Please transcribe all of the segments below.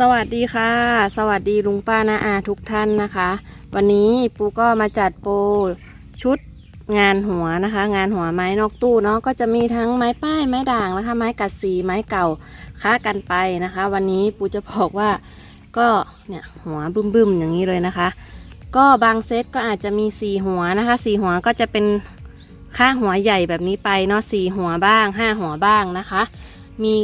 สวัสดีค่ะ สวัสดีลุงป้านาอาทุกท่านนะคะ วันนี้ปูก็มาจัดโปรชุดงานหัวนะคะ งานหัวไม้นอกตู้เนาะก็จะมีทั้งไม้ป้ายไม้ด่างนะคะ ไม้กัดสีไม้เก่าค้ากันไปนะคะ วันนี้ปูจะบอกว่าก็เนี่ยหัวบึ้มๆอย่างนี้เลยนะคะ ก็บางเซตก็อาจจะมีสี่หัวนะคะสี่หัวก็จะเป็นค่าหัวใหญ่แบบนี้ไปเนาะสี่หัวบ้างห้าหัวบ้างนะคะ มี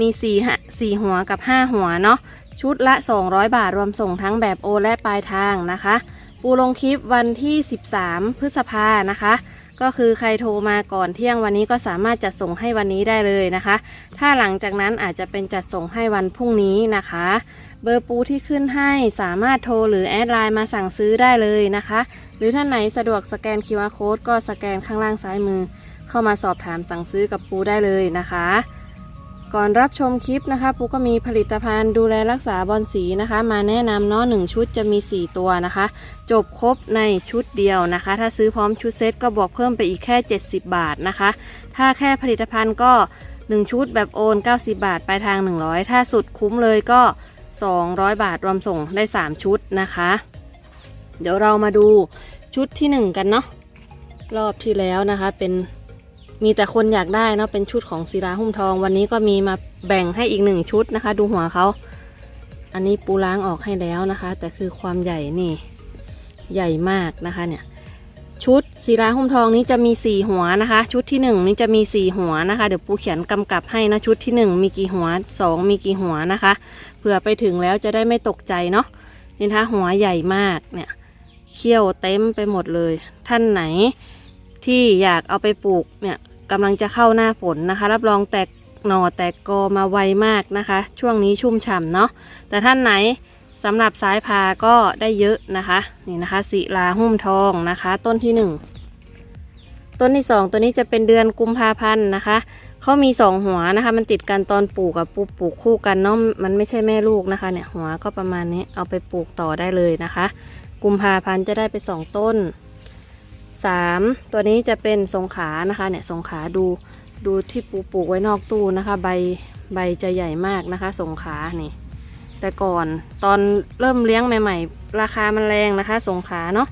มีสี่ฮะสี่หัวกับห้าหัวเนาะชุดละ 200 บาทรวมส่งทั้งแบบโอนและปลายทางนะคะ ปูลงคลิปวันที่ 13 พฤษภานะคะ ก็คือใครโทรมาก่อนเที่ยงวันนี้ก็สามารถจัดส่งให้วันนี้ได้เลยนะคะ ถ้าหลังจากนั้นอาจจะเป็นจัดส่งให้วันพรุ่งนี้นะคะ เบอร์ปูที่ขึ้นให้สามารถโทรหรือแอดไลน์มาสั่งซื้อได้เลยนะคะ หรือท่านไหนสะดวกสแกน QR Code ก็สแกนข้างล่างซ้ายมือ เข้ามาสอบถามสั่งซื้อกับปูได้เลยนะคะ ก่อนรับชมคลิปนะคะปูก็มีผลิตภัณฑ์ดูแลรักษาบอลสีนะคะ มาแนะนำเนาะหนึ่งชุดจะมี 4 ตัวนะคะ จบครบในชุดเดียวนะคะ ถ้าซื้อพร้อมชุดเซตก็บวกเพิ่มไปอีกแค่ 70 บาทนะคะ ถ้าแค่ผลิตภัณฑ์ก็ 1 ชุดแบบโอน 90 บาทปลายทาง 100 ถ้าสุดคุ้มเลยก็ 200 บาทรวมส่งได้ 3 ชุดนะคะ เดี๋ยวเรามาดูชุดที่ 1 กันเนาะรอบที่แล้วนะคะเป็น มีแต่คนอยากได้เนาะเป็นชุดของศิลาหุ้มทอง วันนี้ก็มีมาแบ่งให้อีกหนึ่งชุดนะคะ ดูหัวเขา อันนี้ปูล้างออกให้แล้วนะคะ แต่คือความใหญ่นี่ ใหญ่มากนะคะเนี่ย ชุดศิลาหุ้มทองนี้จะมีสี่หัวนะคะ ชุดที่หนึ่งนี้จะมีสี่หัวนะคะ เดี๋ยวปูเขียนกำกับให้นะชุดที่หนึ่งมีกี่หัวสองมีกี่หัวนะคะเผื่อไปถึงแล้วจะได้ไม่ตกใจเนาะนี่นะคะหัวใหญ่มากเนี่ยเขี้ยวเต็มไปหมดเลย ท่านไหน ที่อยากเอาไปปลูกเนี่ยกำลังจะเข้าหน้าฝนนะคะ รับรองแตกหน่อแตกกอมาไวมากนะคะ ช่วงนี้ชุ่มฉ่ำเนาะแต่ท่านไหนสำหรับสายพาก็ได้เยอะนะคะนี่นะคะศิลาหุ้มทองนะคะ ต้นที่หนึ่งต้นที่สองตัวนี้จะเป็นเดือนกุมภาพันธ์นะคะเขามีสองหัวนะคะ มันติดกันตอนปลูกกับปลูกปลูกคู่กันเนาะมันไม่ใช่แม่ลูกนะคะ เนี่ยหัวก็ประมาณนี้เอาไปปลูกต่อได้เลยนะคะ กุมภาพันธ์จะได้ไปสองต้น สามตัวนี้จะเป็นสงขานะคะเนี่ยสงขาดูดูที่ปูปลูกไว้นอกตู้นะคะ ใบใบจะใหญ่มากนะคะ สงขานี่ แต่ก่อนตอนเริ่มเลี้ยงใหม่ ๆ ราคามันแรงนะคะ สงขาเนาะ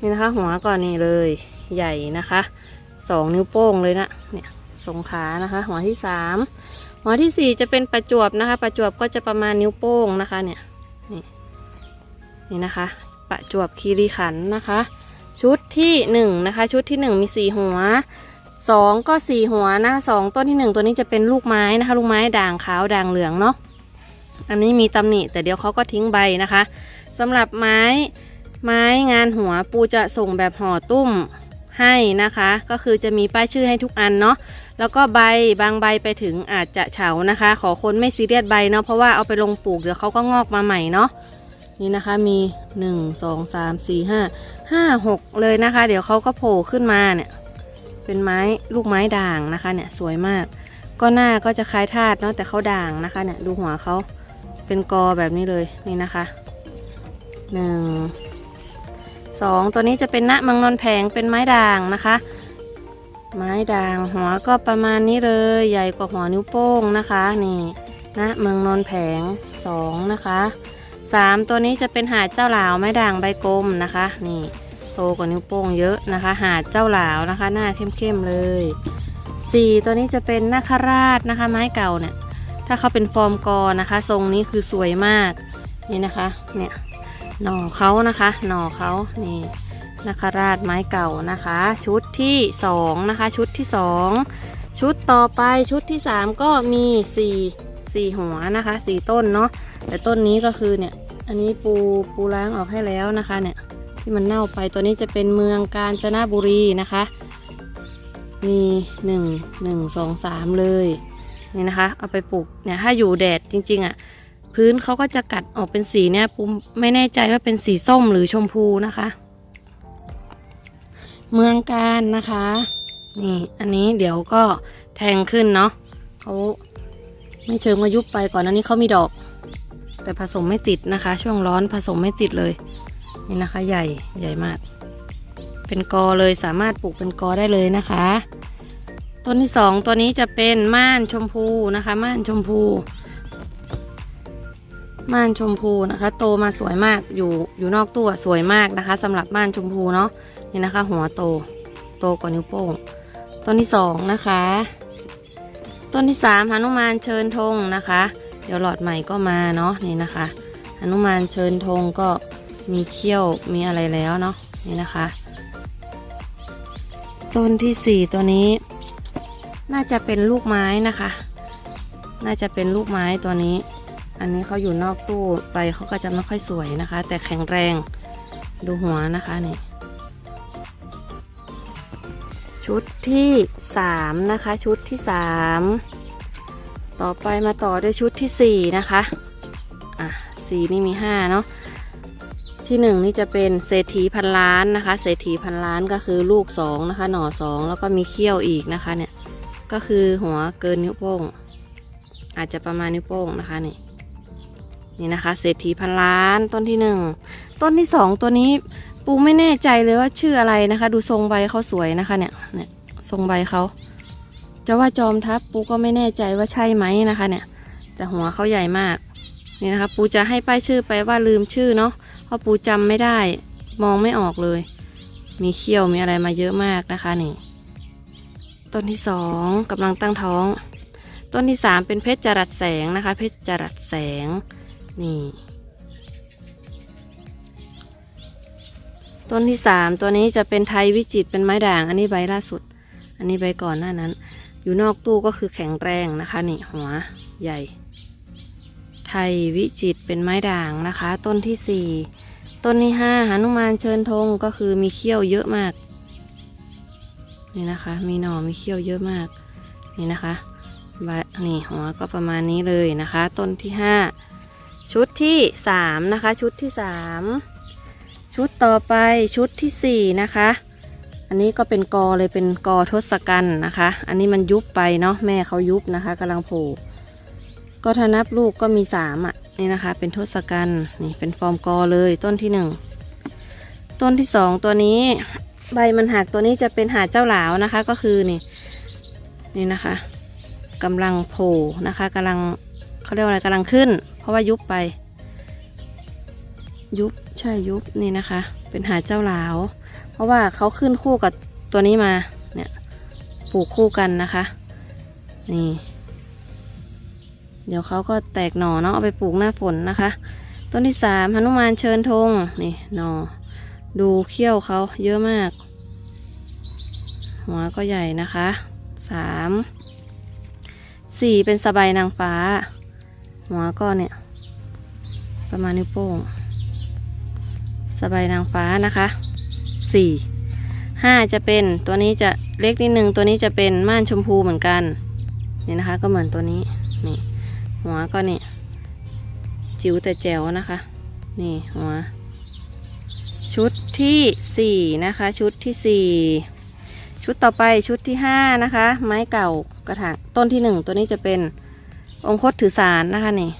นี่นะคะ หัวก่อนนี่เลยใหญ่นะคะสองนิ้วโป้งเลยนะเนี่ยสงขานะคะ หัวที่สามหัวที่สี่จะเป็นประจวบนะคะ ประจวบก็จะประมาณนิ้วโป้งนะคะ เนี่ยนี่นี่นะคะ ประจวบคีรีขันนะคะ ชุดที่หนึ่งนะคะ ชุดที่หนึ่งมีสี่หัวสองก็สี่หัวนะสองต้นที่หนึ่งตัวนี้จะเป็นลูกไม้นะคะ ลูกไม้ด่างขาวด่างเหลืองเนาะอันนี้มีตำหนิแต่เดี๋ยวเขาก็ทิ้งใบนะคะสำหรับไม้ไม้งานหัวปูจะส่งแบบห่อตุ้มให้นะคะ ก็คือจะมีป้ายชื่อให้ทุกอันเนาะแล้วก็ใบบางใบไปถึงอาจจะเฉานะคะ ขอคนไม่ซีเรียสใบเนาะเพราะว่าเอาไปลงปลูกเดี๋ยวเขาก็งอกมาใหม่เนาะนี่นะคะมี 1 2 3 4 5 5 6เลยนะคะ เดี๋ยวเขาก็โผล่ขึ้นมาเนี่ย เป็นไม้ลูกไม้ด่างนะคะ เนี่ยสวยมาก ก็หน้าก็จะคล้ายธาตุเนาะแต่เขาด่างนะคะ เนี่ยดูหัวเขาเป็นกอแบบนี้เลยนี่นะคะหนึ่งสองตัวนี้จะเป็นณมังนนแผงเป็นไม้ด่างนะคะ ไม้ด่างหัวก็ประมาณนี้เลย ใหญ่กว่าหัวนิ้วโป้งนะคะ นี่ณเมืองนนแผงสองนะคะ สามตัวนี้จะเป็นหาดเจ้าหลาวไม้ด่างใบกลมนะคะ นี่โตกว่านิ้วโป้งเยอะนะคะ หาดเจ้าหลาวนะคะ หน้าเข้มๆเลยสี่ตัวนี้จะเป็นนาคราชนะคะ ไม้เก่าเนี่ย ถ้าเขาเป็นฟอร์มกอนะคะ ทรงนี้คือสวยมากนี่นะคะ เนี่ยหน่อเขานะคะ หน่อเขานี่นาคราชไม้เก่านะคะ ชุดที่สองนะคะ ชุดที่สองชุดต่อไปชุดที่สามก็มีสี่สี่หัวนะคะสี่ต้นเนาะ แต่ต้นนี้ก็คือเนี่ย อันนี้ปูปูล้างออกให้แล้วนะคะ เนี่ย ที่มันเน่าไปตัวนี้จะเป็นเมืองกาญจนบุรีนะคะ มีหนึ่งหนึ่งสองสามเลยนี่นะคะ เอาไปปลูกเนี่ยถ้าอยู่แดดจริง ๆอะพื้นเขาก็จะกัดออกเป็นสีเนี่ยปุ้มไม่แน่ใจว่าเป็นสีส้มหรือชมพูนะคะ เมืองการนะคะ นี่อันนี้เดี๋ยวก็แทงขึ้นเนาะเขาไม่เชิงว่ายุบไปก่อนอันนี้เขามีดอก แต่ผสมไม่ติดนะคะ ช่วงร้อนผสมไม่ติดเลย นี่นะคะใหญ่ใหญ่มาก เป็นกอเลยสามารถปลูกเป็นกอได้เลยนะคะ ต้นที่สองตัวนี้จะเป็นม่านชมพูนะคะ ม่านชมพู ม่านชมพูนะคะ โตมาสวยมากอยู่อยู่นอกตู้สวยมากนะคะสำหรับม่านชมพูเนาะนี่นะคะ หัวโตโตกว่านิ้วโป้งต้นที่สองนะคะ ต้นที่สามหนุมานเชิญธงนะคะ เดี๋ยวหลอดใหม่ก็มาเนาะนี่นะคะหนุมานเชิญธงก็มีเขี้ยวมีอะไรแล้วเนาะนี่นะคะ ต้นที่สี่ตัวนี้ น่าจะเป็นลูกไม้นะคะ น่าจะเป็นลูกไม้ตัวนี้ อันนี้เขาอยู่นอกตู้ไปเขาก็จะไม่ค่อยสวยนะคะ แต่แข็งแรงดูหัวนะคะนี่ชุดที่สามนะคะ ชุดที่สาม ต่อไปมาต่อด้วยชุดที่สี่นะคะ อะสี่นี่มีห้าเนาะที่หนึ่งนี่จะเป็นเศรษฐีพันล้านนะคะ เศรษฐีพันล้านก็คือลูกสองนะคะ หน่อสองแล้วก็มีเขี้ยวอีกนะคะเนี่ยก็คือหัวเกินนิ้วโป้ง อาจจะประมาณนิ้วโป้งนะคะนี่นี่นะคะเศรษฐีพันล้านต้นที่หนึ่งต้นที่สองตัวนี้ปูไม่แน่ใจเลยว่าชื่ออะไรนะคะ ดูทรงใบเขาสวยนะคะเนี่ยเนี่ยทรงใบเขา จะว่าจอมทัพปูก็ไม่แน่ใจว่าใช่ไหมนะคะ เนี่ย แต่หัวเขาใหญ่มากนี่นะคะ ปูจะให้ป้ายชื่อไปว่าลืมชื่อเนาะเพราะปูจำไม่ได้ มองไม่ออกเลย มีเขี้ยวมีอะไรมาเยอะมากนะคะนี่ต้นที่สองกำลังตั้งท้อง ต้นที่สามเป็นเพชรจรัสแสงนะคะ เพชรจรัสแสงนี่ต้นที่สามตัวนี้จะเป็นไทยวิจิตเป็นไม้ด่าง อันนี้ใบล่าสุด อันนี้ใบก่อนหน้านั้น อยู่นอกตู้ก็คือแข็งแรงนะคะนี่หัวใหญ่ ไทยวิจิตเป็นไม้ด่างนะคะ ต้นที่สี่ต้นที่ห้าหนุมานเชิญธงก็คือมีเขี้ยวเยอะมาก นี่นะคะ มีหน่อมีเขี้ยวเยอะมาก นี่นะคะนี่หัวก็ประมาณนี้เลยนะคะ ต้นที่ห้าชุดที่สามนะคะ ชุดที่สามชุดต่อไปชุดที่สี่นะคะ อันนี้ก็เป็นกอเลยเป็นกอทศกัณฐ์นะคะ อันนี้มันยุบไปเนาะแม่เขายุบนะคะกำลังโผล่ก็ถ้านับลูกก็มีสามอะนี่นะคะ เป็นทศกัณฐ์นี่เป็นฟอร์มกอเลยต้นที่หนึ่งต้นที่สองตัวนี้ ใบมันหักตัวนี้จะเป็นหาเจ้าหลาวนะคะ ก็คือนี่นี่นะคะกำลังโผล่นะคะกำลังเขาเรียกว่าอะไรกำลังขึ้น เพราะว่ายุบไป ยุบใช่ยุบนี่นะคะ เป็นหาเจ้าหลาว ราะว่าเขาขึ้นคู่กับตัวนี้มาเนี่ยปลูกคู่กันนะคะ นี่ เดี๋ยวเขาก็แตกหน่อเนาะเอาไปปลูกหน้าฝนนะคะ ต้นที่สามหนุมานเชิญธงนี่หน่อดูเขี้ยวเขาเยอะมาก หัวก็ใหญ่นะคะสามสี่เป็นสบายนางฟ้า หัวก็เนี่ย ประมาณนิ้วโป้งสบายนางฟ้านะคะ สี่ห้าจะเป็นตัวนี้จะเล็กนิดนึงตัวนี้จะเป็นม่านชมพูเหมือนกันนี่นะคะ ก็เหมือนตัวนี้นี่หัวก็นี่จิ๋วแต่แจ๋วนะคะ นี่หัว ชุดที่สี่นะคะ ชุดที่สี่ชุดต่อไปชุดที่ห้านะคะ ไม้เก่ากระถางต้นที่หนึ่งตัวนี้จะเป็นองคตถือสารนะคะนี่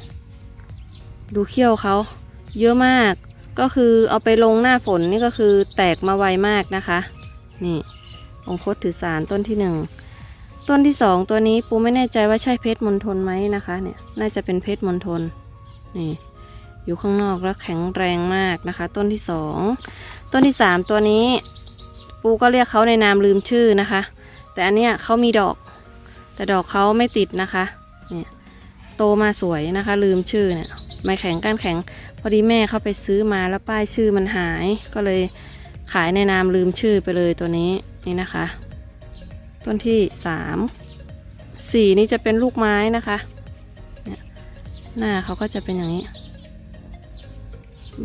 ดูเขี้ยวเขาเยอะมาก ก็คือเอาไปลงหน้าฝนนี่ก็คือแตกมาไวมากนะคะ นี่ องคตถือสารต้นที่หนึ่งต้นที่สองตัวนี้ปูไม่แน่ใจว่าใช่เพชรมณฑลไหมนะคะ เนี่ยน่าจะเป็นเพชรมณฑลนี่ อยู่ข้างนอกแล้วแข็งแรงมากนะคะ ต้นที่สองต้นที่สามตัวนี้ ปูก็เรียกเขาในนามลืมชื่อนะคะ แต่อันเนี้ยเขามีดอก แต่ดอกเขาไม่ติดนะคะ เนี่ยโตมาสวยนะคะ ลืมชื่อเนี่ยไม่แข็งก้านแข็ง พอดีแม่เขาไปซื้อมาแล้วป้ายชื่อมันหาย ก็เลยขายในนามลืมชื่อไปเลยตัวนี้นี่นะคะ ต้นที่สามสี่นี่จะเป็นลูกไม้นะคะเนี่ยหน้าเขาก็จะเป็นอย่างนี้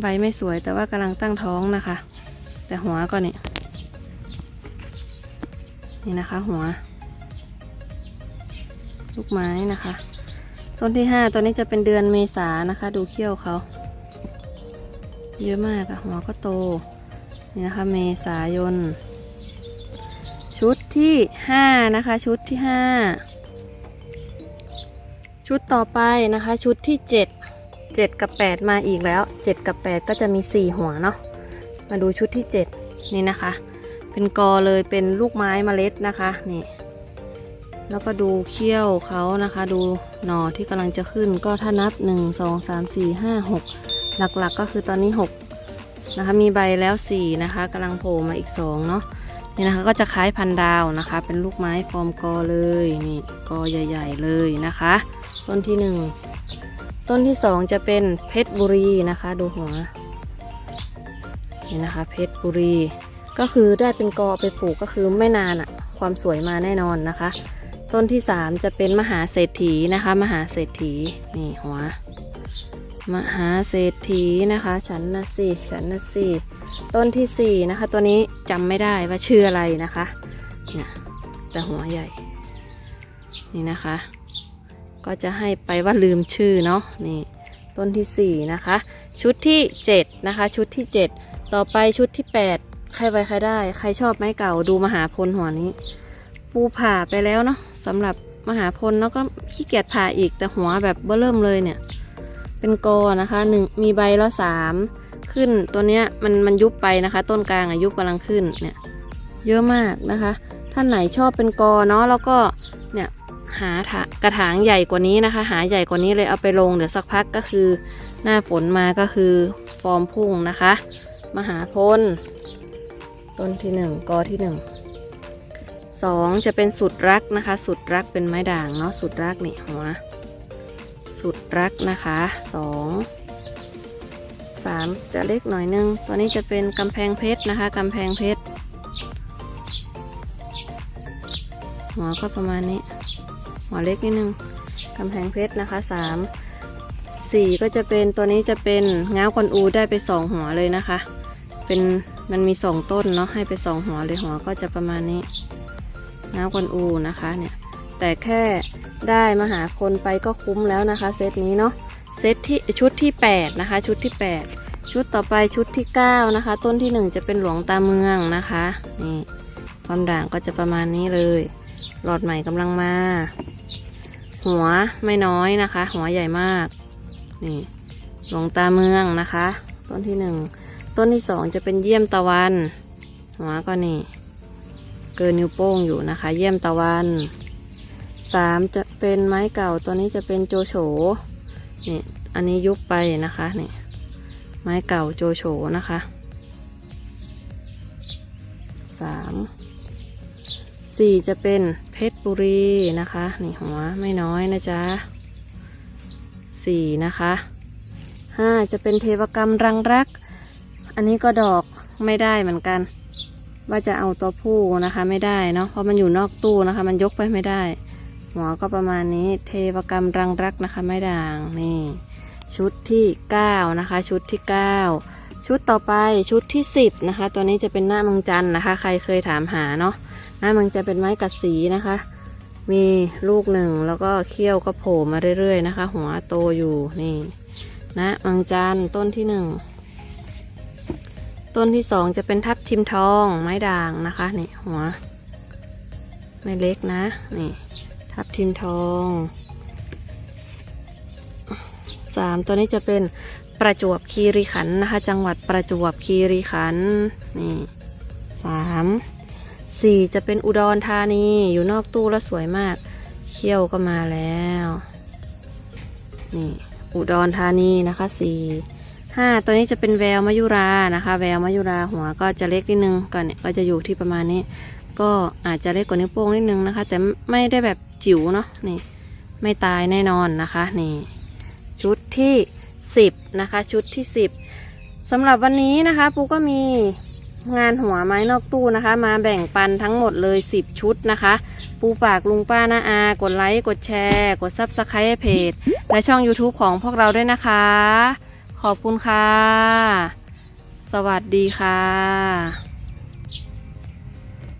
ใบไม่สวยแต่ว่ากำลังตั้งท้องนะคะ แต่หัวก็นี่นี่นะคะหัว ลูกไม้นะคะ ต้นที่ห้าตัวนี้จะเป็นเดือนเมษานะคะ ดูเขี้ยวเขา เยอะมากอะหัวก็โต นี่นะคะ เมษายน ชุดที่ห้านะคะ ชุดที่ห้าชุดต่อไปนะคะ ชุดที่เจ็ดเจ็ดกับแปดมาอีกแล้วเจ็ดกับแปดก็จะมีสี่หัวเนาะมาดูชุดที่เจ็ดนี่นะคะ เป็นกอเลยเป็นลูกไม้เมล็ดนะคะนี่แล้วก็ดูเขี้ยวเขานะคะ ดูหน่อที่กำลังจะขึ้นก็ถ้านับ1 2 3 4 5 6ห หลักๆก็คือตอนนี้ 6 นะคะ มีใบแล้ว 4 นะคะกำลังโผล่มาอีก 2 เนาะนี่นะคะก็จะคล้ายพันดาวนะคะ เป็นลูกไม้ฟอร์มกอเลยนี่กอใหญ่ ๆเลยนะคะ ต้นที่ 1 ต้นที่ 2 จะเป็นเพชรบุรีนะคะ ดูหัวนี่นะคะ เพชรบุรี ก็คือได้เป็นกอไปปลูกก็คือไม่นานอะความสวยมาแน่นอนนะคะ ต้นที่ 3 จะเป็นมหาเศรษฐีนะคะ มหาเศรษฐีนี่หัว มหาเศรษฐีนะคะ ฉันนะสิฉันนะสิต้นที่สี่นะคะ ตัวนี้จำไม่ได้ว่าชื่ออะไรนะคะเนี่ยแต่หัวใหญ่ นี่นะคะ ก็จะให้ไปว่าลืมชื่อเนาะนี่ต้นที่สี่นะคะ ชุดที่เจ็ดนะคะ ชุดที่เจ็ดต่อไปชุดที่แปดใครไว้ใครได้ ใครชอบไม้เก่าดูมหาพลหัวนี้ ปูผ่าไปแล้วเนาะสำหรับมหาพลแล้วก็ขี้เกียจผ่าอีกแต่หัวแบบเบ้อเริ่มเลยเนี่ย เป็นกอนะคะหนึ่งมีใบละสามขึ้นตัวเนี้ยมันมันยุบไปนะคะ ต้นกลางอายุกำลังขึ้นเนี่ยเยอะมากนะคะ ท่านไหนชอบเป็นกอเนาะแล้วก็เนี่ยหาถากระถางใหญ่กว่านี้นะคะ หาใหญ่กว่านี้เลยเอาไปลงเดี๋ยวสักพักก็คือ หน้าฝนมาก็คือฟอร์มพุ่งนะคะ มหาพลต้นที่หนึ่งกอที่หนึ่งสองจะเป็นสุดรักนะคะ สุดรักเป็นไม้ด่างเนาะสุดรักนี่หัว สุดรักนะคะสองสามจะเล็กหน่อยนึง ตัวนี้จะเป็นกำแพงเพชรนะคะกำแพงเพชรหัวก็ประมาณนี้หัวเล็กนิดนึงกำแพงเพชรนะคะสามสี่ก็จะเป็นตัวนี้จะเป็นง้าวกวนอูได้ไปสองหัวเลยนะคะ เป็นมันมีสองต้นเนาะให้ไปสองหัวเลยหัวก็จะประมาณนี้ง้าวกวนอูนะคะเนี่ย แต่แค่ได้มาหาคนไปก็คุ้มแล้วนะคะเซตนี้เนาะเซตที่ชุดที่ 8 นะคะ ชุดที่ 8 ชุดต่อไปชุดที่ 9 นะคะ ต้นที่ 1 จะเป็นหลวงตาเมืองนะคะนี่ความด่างก็จะประมาณนี้เลย หลอดใหม่กำลังมา หัวไม่น้อยนะคะ หัวใหญ่มากนี่หลวงตาเมืองนะคะ ต้นที่ 1 ต้นที่ 2 จะเป็นเยี่ยมตะวัน หัวก็นี่ เกินนิ้วโป้งอยู่นะคะ เยี่ยมตะวัน สามจะเป็นไม้เก่าตัวนี้จะเป็นโจโฉนี่อันนี้ยุบไปนะคะนี่ไม้เก่าโจโฉนะคะสามสี่จะเป็นเพชรบุรีนะคะนี่หัวไม่น้อยนะจ๊ะสี่นะคะห้าจะเป็นเทวกรรมรังรัก อันนี้ก็ดอกไม่ได้เหมือนกัน ว่าจะเอาตัวผู้นะคะ ไม่ได้เนาะเพราะมันอยู่นอกตู้นะคะ มันยกไปไม่ได้ หัวก็ประมาณนี้เทวกรรมรังรักนะคะไม้ด่างนี่ ชุดที่9นะคะ ชุดที่ 9 ชุดต่อไปชุดที่ 10นะคะ ตัวนี้จะเป็นหน้ามังจันนะคะ ใครเคยถามหาเนาะหน้ามังจันทร์เป็นไม้กัดสีนะคะ มีลูกหนึ่งแล้วก็เขี้ยวก็โผล่มาเรื่อยๆนะคะ หัวโตอยู่นี่นะมังจันต้นที่หนึ่งต้นที่สองจะเป็นทับทิมทองไม้ด่างนะคะนี่หัว ไม่เล็กนะนี่ ทับทิมทองสามตัวนี้จะเป็นประจวบคีรีขันนะคะ จังหวัดประจวบคีรีขันนี่สามสี่จะเป็นอุดรธานีอยู่นอกตู้แล้วสวยมาก เขี้ยวก็มาแล้วนี่อุดรธานีนะคะสี่ห้าตัวนี้จะเป็นแววมายุรานะคะ แววมายุราหัวก็จะเล็กนิดนึงก่อนเนี่ยก็จะอยู่ที่ประมาณนี้ ก็อาจจะเล็กกว่านิ้วโป้งนิดนึงนะคะ แต่ไม่ได้แบบจิ๋วเนาะนี่ไม่ตายแน่นอนนะคะนี่ชุดที่ 10 นะคะ ชุดที่ 10สำหรับวันนี้นะคะปูก็มีงานหัวไม้นอกตู้นะคะ มาแบ่งปันทั้งหมดเลย 10 ชุดนะคะ ปูฝากลุงป้านาอา กดไลค์ กดแชร์ กดซับสไครต์เพจ และช่อง YouTube ของพวกเราด้วยนะคะ ขอบคุณค่ะ สวัสดีค่ะ